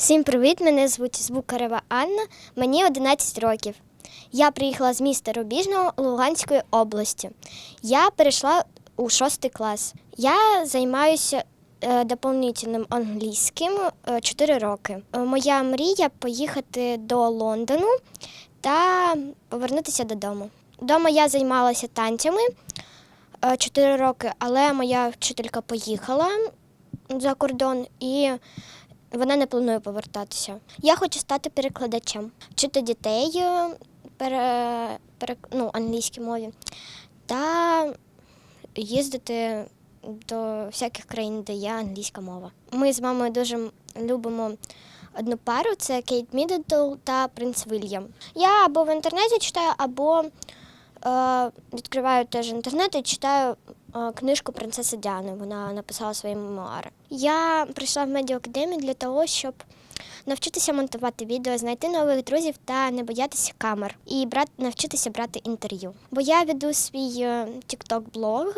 Всім привіт! Мене звуть Звукарева Анна, мені 11 років. Я приїхала з міста Рубіжного Луганської області. Я перейшла у 6 клас. Я займаюся е, доповнительним англійським 4 роки. Е, Моя мрія поїхати до Лондону та повернутися додому. Дома я займалася танцями 4 роки, але моя вчителька поїхала за кордон і вона не планує повертатися. Я хочу стати перекладачем, вчити дітей е, пере, пере, ну, англійській мові та їздити до всяких країн, де є англійська мова. Ми з мамою дуже любимо одну пару: це Кейт Міддл та Принц Вільям. Я або в інтернеті читаю, або відкриваю теж інтернет і читаю е, книжку принцеси Діани. Вона написала свої мемуари. Я прийшла в медіаакадемію для того, щоб навчитися монтувати відео, знайти нових друзів та не боятися камер і брати, навчитися брати інтерв'ю. Бо я веду свій тікток блог